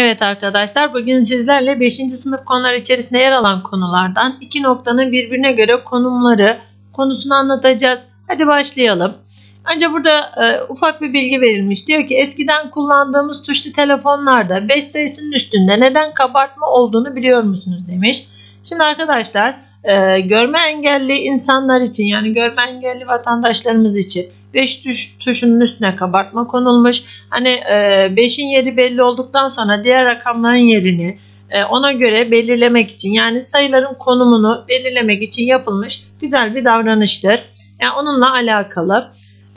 Evet arkadaşlar bugün sizlerle 5. sınıf konular içerisinde yer alan konulardan iki noktanın birbirine göre konumları konusunu anlatacağız. Hadi başlayalım. Önce burada e, ufak bir bilgi verilmiş. Diyor ki eskiden kullandığımız tuşlu telefonlarda 5 sayısının üstünde neden kabartma olduğunu biliyor musunuz demiş. Şimdi arkadaşlar e, görme engelli insanlar için yani görme engelli vatandaşlarımız için 5 tuş, tuşunun üstüne kabartma konulmuş. Hani 5'in e, yeri belli olduktan sonra diğer rakamların yerini e, ona göre belirlemek için yani sayıların konumunu belirlemek için yapılmış güzel bir davranıştır. Yani onunla alakalı.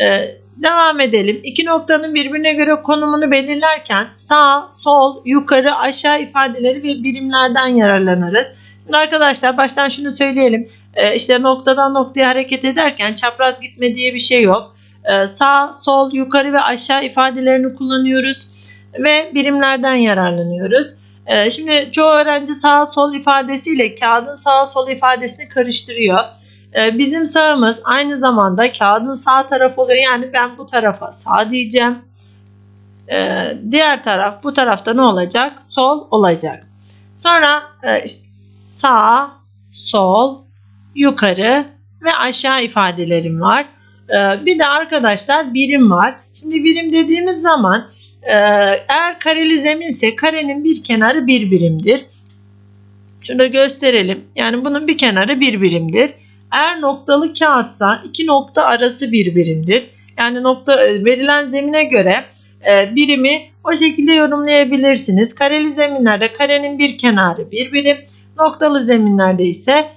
E, devam edelim. İki noktanın birbirine göre konumunu belirlerken sağ, sol, yukarı, aşağı ifadeleri ve birimlerden yararlanırız. Şimdi arkadaşlar baştan şunu söyleyelim. E, işte noktadan noktaya hareket ederken çapraz gitme diye bir şey yok. Ee, sağ, sol, yukarı ve aşağı ifadelerini kullanıyoruz ve birimlerden yararlanıyoruz. Ee, şimdi çoğu öğrenci sağ sol ifadesiyle kağıdın sağ sol ifadesini karıştırıyor. Ee, bizim sağımız aynı zamanda kağıdın sağ tarafı oluyor. Yani ben bu tarafa sağ diyeceğim. Diğer taraf bu tarafta ne olacak? Sol olacak. Sonra e, sağ, sol, yukarı ve aşağı ifadelerim var. Ee, bir de arkadaşlar birim var. Şimdi birim dediğimiz zaman e, eğer kareli zeminse karenin bir kenarı bir birimdir. Şurada gösterelim. Yani bunun bir kenarı bir birimdir. Eğer noktalı kağıtsa iki nokta arası bir birimdir. Yani nokta e, verilen zemine göre e, birimi o şekilde yorumlayabilirsiniz. Kareli zeminlerde karenin bir kenarı bir birim, noktalı zeminlerde ise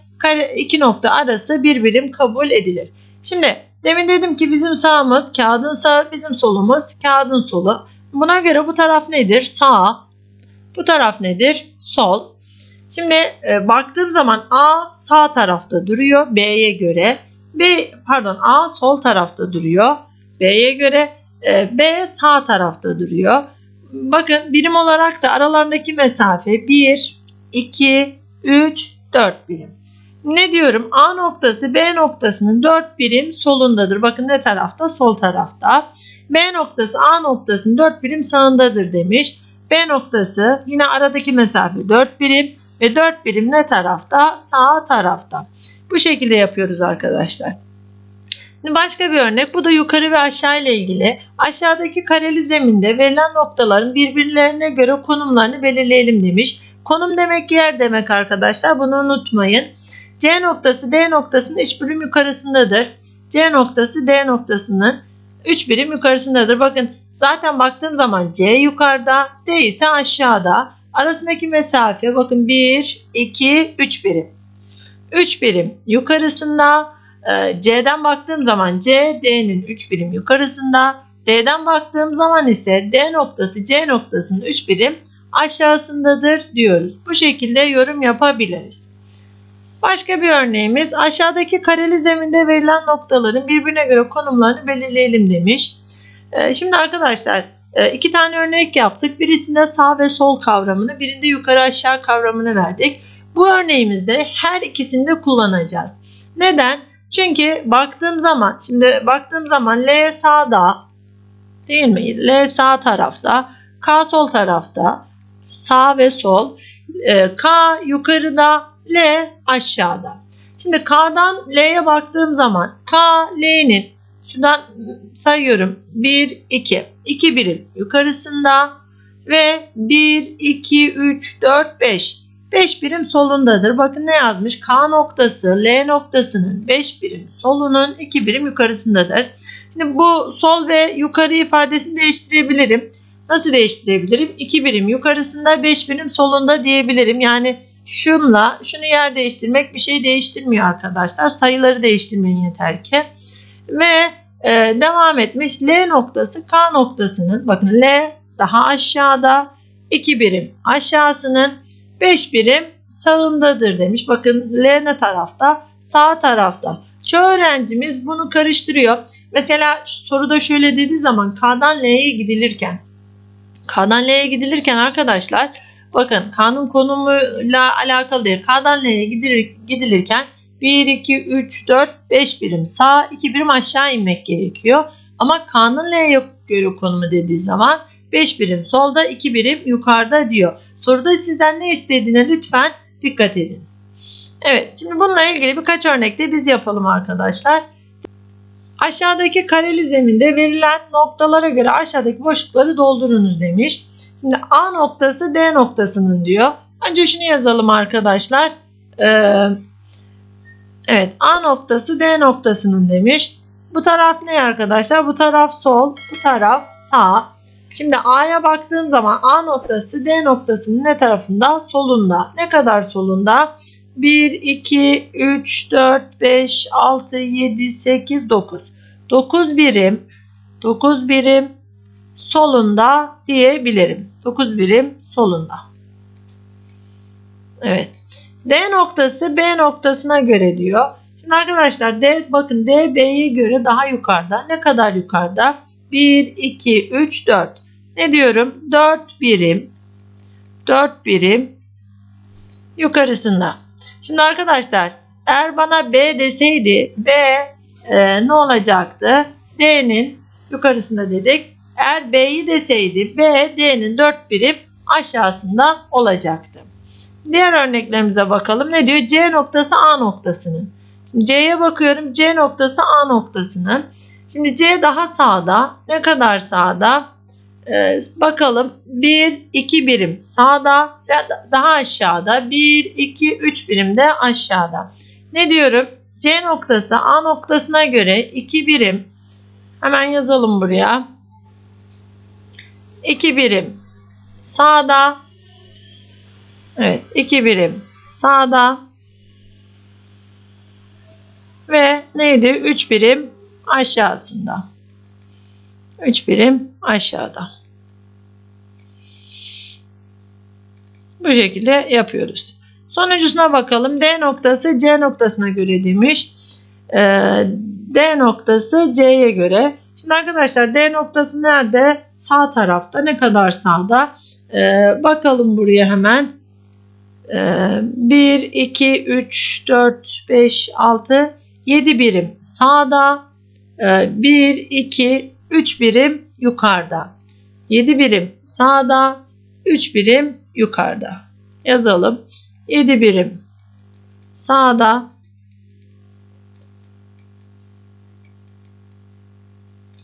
iki nokta arası bir birim kabul edilir. Şimdi Demin dedim ki bizim sağımız kağıdın sağı, bizim solumuz kağıdın solu. Buna göre bu taraf nedir? Sağ. Bu taraf nedir? Sol. Şimdi e, baktığım zaman A sağ tarafta duruyor B'ye göre. B pardon A sol tarafta duruyor B'ye göre. E, B sağ tarafta duruyor. Bakın birim olarak da aralarındaki mesafe 1, 2, 3, 4 birim. Ne diyorum? A noktası B noktasının 4 birim solundadır. Bakın ne tarafta? Sol tarafta. B noktası A noktasının 4 birim sağındadır demiş. B noktası yine aradaki mesafe 4 birim ve 4 birim ne tarafta? Sağ tarafta. Bu şekilde yapıyoruz arkadaşlar. Şimdi başka bir örnek. Bu da yukarı ve aşağı ile ilgili. Aşağıdaki kareli zeminde verilen noktaların birbirlerine göre konumlarını belirleyelim demiş. Konum demek yer demek arkadaşlar. Bunu unutmayın. C noktası D noktasının 3 birim yukarısındadır. C noktası D noktasının 3 birim yukarısındadır. Bakın zaten baktığım zaman C yukarıda, D ise aşağıda. Arasındaki mesafe bakın 1, 2, 3 birim. 3 birim yukarısında. Ee, C'den baktığım zaman C, D'nin 3 birim yukarısında. D'den baktığım zaman ise D noktası C noktasının 3 birim aşağısındadır diyoruz. Bu şekilde yorum yapabiliriz. Başka bir örneğimiz aşağıdaki kareli zeminde verilen noktaların birbirine göre konumlarını belirleyelim demiş. Ee, şimdi arkadaşlar e, iki tane örnek yaptık. Birisinde sağ ve sol kavramını, birinde yukarı aşağı kavramını verdik. Bu örneğimizde her ikisini de kullanacağız. Neden? Çünkü baktığım zaman, şimdi baktığım zaman L sağda değil mi? L sağ tarafta, K sol tarafta, sağ ve sol, e, K yukarıda, L aşağıda. Şimdi K'dan L'ye baktığım zaman K, L'nin şuradan sayıyorum 1, 2. 2 birim yukarısında ve 1, 2, 3, 4, 5. 5 birim solundadır. Bakın ne yazmış? K noktası L noktasının 5 birim solunun 2 birim yukarısındadır. Şimdi bu sol ve yukarı ifadesini değiştirebilirim. Nasıl değiştirebilirim? 2 birim yukarısında 5 birim solunda diyebilirim. Yani şunla şunu yer değiştirmek bir şey değiştirmiyor arkadaşlar. Sayıları değiştirmeyin yeter ki. Ve e, devam etmiş L noktası K noktasının bakın L daha aşağıda 2 birim aşağısının 5 birim sağındadır demiş. Bakın L ne tarafta? Sağ tarafta. Çoğu öğrencimiz bunu karıştırıyor. Mesela soruda şöyle dediği zaman K'dan L'ye gidilirken K'dan L'ye gidilirken arkadaşlar Bakın kanun konumuyla alakalı değil. K'dan L'ye gidilir, gidilirken 1, 2, 3, 4, 5 birim sağ, 2 birim aşağı inmek gerekiyor. Ama K'nın L'ye göre konumu dediği zaman 5 birim solda 2 birim yukarıda diyor. Soruda sizden ne istediğine lütfen dikkat edin. Evet şimdi bununla ilgili birkaç örnekte biz yapalım arkadaşlar. Aşağıdaki kareli zeminde verilen noktalara göre aşağıdaki boşlukları doldurunuz demiş. Şimdi A noktası D noktasının diyor. Önce şunu yazalım arkadaşlar. Ee, evet A noktası D noktasının demiş. Bu taraf ne arkadaşlar? Bu taraf sol, bu taraf sağ. Şimdi A'ya baktığım zaman A noktası D noktasının ne tarafında? Solunda. Ne kadar solunda? 1, 2, 3, 4, 5, 6, 7, 8, 9. 9 birim, 9 birim solunda diyebilirim. 9 birim solunda. Evet. D noktası B noktasına göre diyor. Şimdi arkadaşlar D bakın D B'ye göre daha yukarıda. Ne kadar yukarıda? 1, 2, 3, 4. Ne diyorum? 4 birim. 4 birim yukarısında. Şimdi arkadaşlar eğer bana B deseydi B e, ne olacaktı? D'nin yukarısında dedik. Eğer B'yi deseydi B D'nin 4 birim aşağısında olacaktı. Diğer örneklerimize bakalım. Ne diyor? C noktası A noktasının. C'ye bakıyorum. C noktası A noktasının. Şimdi C daha sağda. Ne kadar sağda? Ee, bakalım 1 2 birim sağda ve daha aşağıda 1 2 3 birim de aşağıda. Ne diyorum? C noktası A noktasına göre 2 birim hemen yazalım buraya. 2 birim sağda Evet 2 birim sağda ve neydi? 3 birim aşağısında. 3 birim aşağıda. Bu şekilde yapıyoruz. Sonuncusuna bakalım. D noktası C noktasına göre demiş. Ee, D noktası C'ye göre. Şimdi arkadaşlar D noktası nerede? Sağ tarafta. Ne kadar sağda? Ee, bakalım buraya hemen. Ee, 1, 2, 3, 4, 5, 6, 7 birim sağda. Ee, 1, 2, 3 birim yukarıda. 7 birim sağda, 3 birim yukarıda. Yazalım. 7 birim sağda.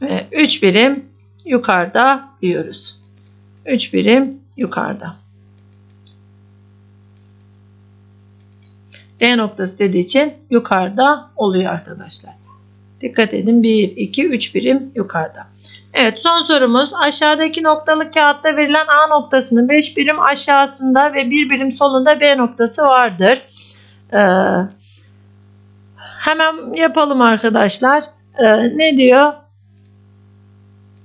Ve 3 birim yukarıda diyoruz. 3 birim yukarıda. D noktası dediği için yukarıda oluyor arkadaşlar. Dikkat edin 1, 2, 3 birim yukarıda. Evet son sorumuz aşağıdaki noktalı kağıtta verilen A noktasının 5 birim aşağısında ve 1 birim solunda B noktası vardır. Ee, hemen yapalım arkadaşlar. Ee, ne diyor?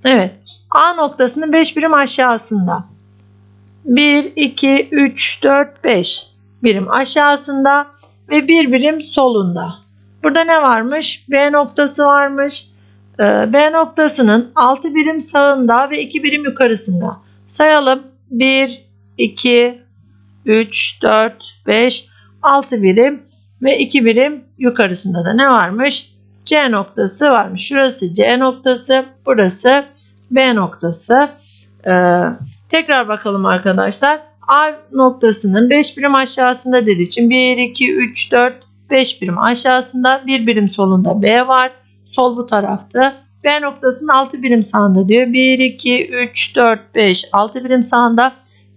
Evet A noktasının 5 birim aşağısında. 1, 2, 3, 4, 5 birim aşağısında ve 1 birim solunda. Burada ne varmış? B noktası varmış. Ee, B noktasının 6 birim sağında ve 2 birim yukarısında. Sayalım. 1, 2, 3, 4, 5, 6 birim ve 2 birim yukarısında da ne varmış? C noktası varmış. Şurası C noktası, burası B noktası. Ee, tekrar bakalım arkadaşlar. A noktasının 5 birim aşağısında dediği için 1, 2, 3, 4, 5 birim aşağısında, 1 birim solunda B var. Sol bu tarafta. B noktasının 6 birim sağında diyor. 1, 2, 3, 4, 5, 6 birim sağında.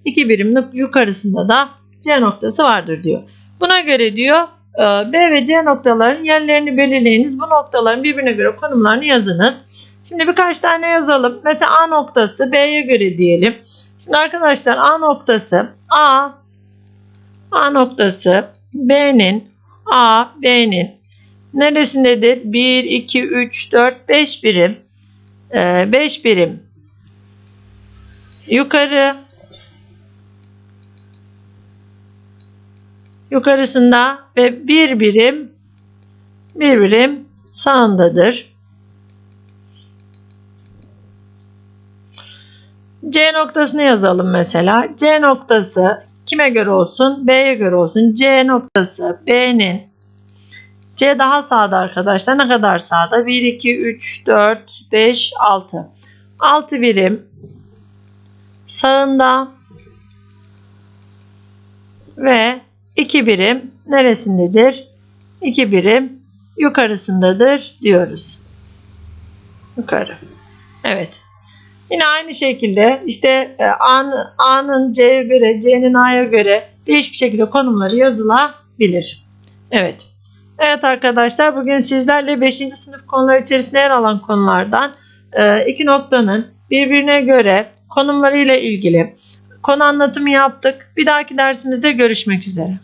2 birim yukarısında da C noktası vardır diyor. Buna göre diyor e, B ve C noktaların yerlerini belirleyiniz. Bu noktaların birbirine göre konumlarını yazınız. Şimdi birkaç tane yazalım. Mesela A noktası B'ye göre diyelim. Şimdi arkadaşlar A noktası A A noktası B'nin A B'nin neresindedir? 1 2 3 4 5 birim. 5 birim yukarı yukarısında ve bir birim bir birim sağındadır. C noktasını yazalım mesela. C noktası kime göre olsun? B'ye göre olsun. C noktası B'nin C daha sağda arkadaşlar. Ne kadar sağda? 1, 2, 3, 4, 5, 6. 6 birim sağında ve 2 birim neresindedir? 2 birim yukarısındadır diyoruz. Yukarı. Evet. Yine aynı şekilde işte e, A'nın, C'ye göre, C'nin A'ya göre değişik şekilde konumları yazılabilir. Evet. Evet arkadaşlar bugün sizlerle 5. sınıf konular içerisinde yer alan konulardan e, iki noktanın birbirine göre konumlarıyla ilgili konu anlatımı yaptık. Bir dahaki dersimizde görüşmek üzere.